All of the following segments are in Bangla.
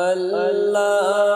Allah.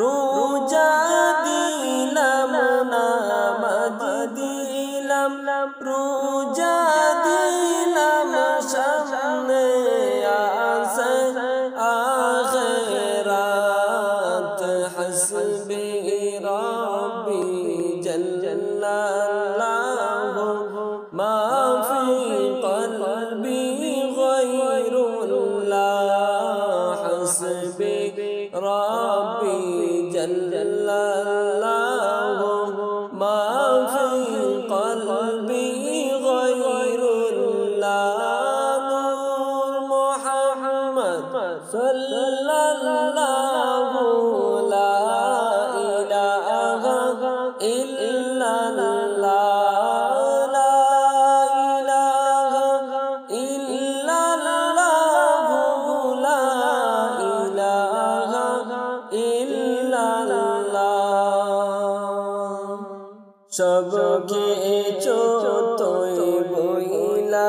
রোজা দিলাম নামাজ দিলাম রোজা দিলাম সামনে আসে আখেরাত হাসবি রব্বি জাল্লাল্লাহু মা ফি কলবি গায়রুল্লাহ হাসবি রব্বি চোখে চোতই বইলা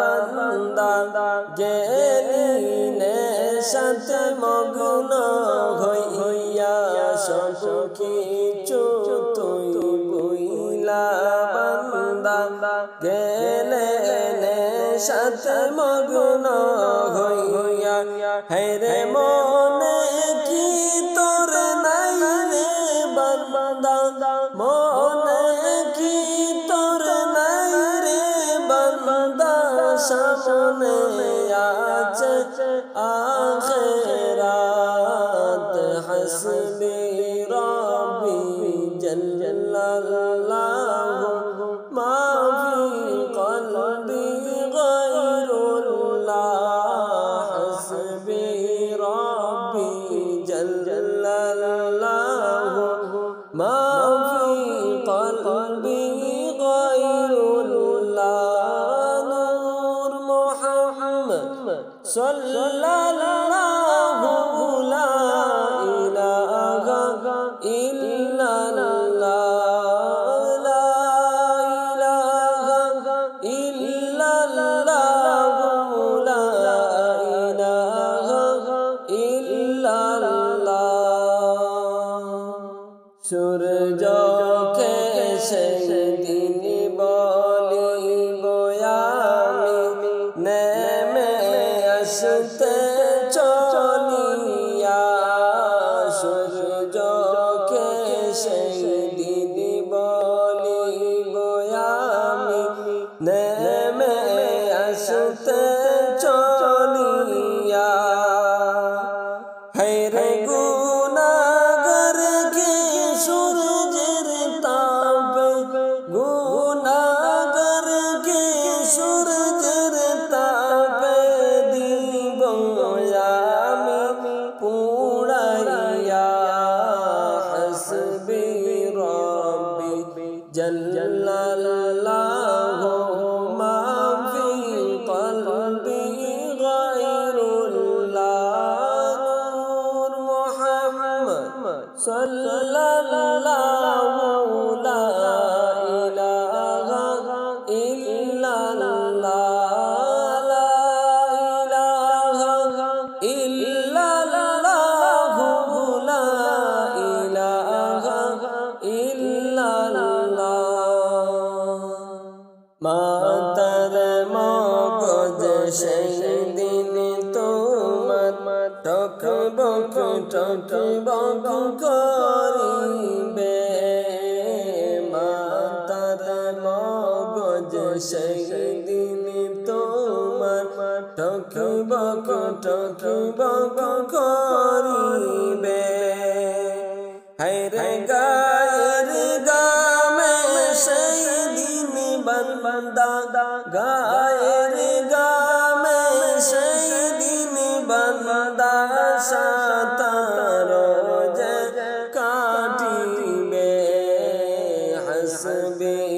বান্দা। গেলি সাথে মগ্ন হইয়া সখী চোতই বইলা বান্দা। গেলে সাথে মগ্ন হইয়া। হেরে মনে কি إلا যে সেই দিন তোমার টকিব টকিব করিবে। হাইরে গায়ের গামে সেই দিন বান্দা, গায়ের গামে সেই দিন বান্দা সাতার যে কাটিবে। হাসবে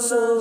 so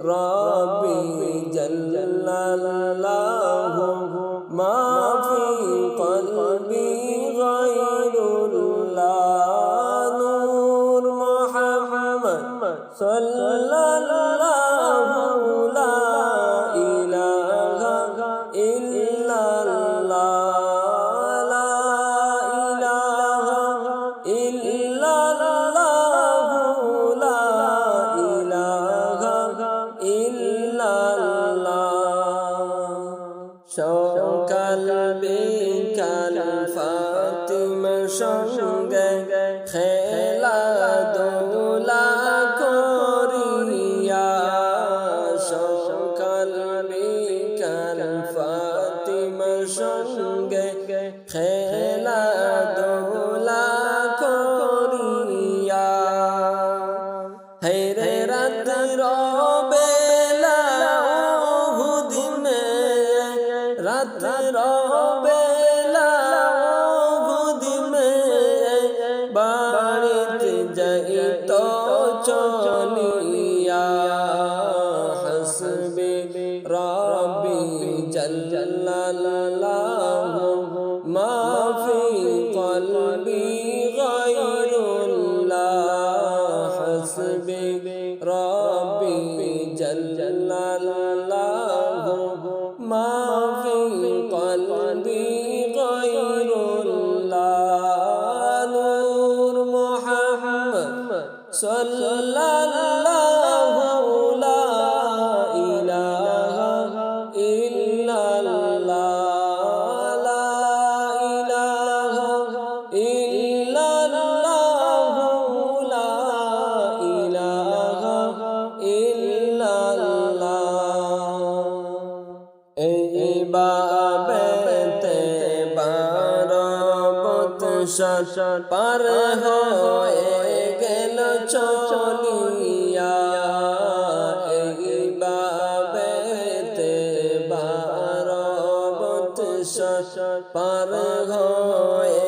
ربي جل الله قلبي শাসন পার হয়ে গেল চলিয়া। এই বাবেতে বারবত শাসন পার হয়ে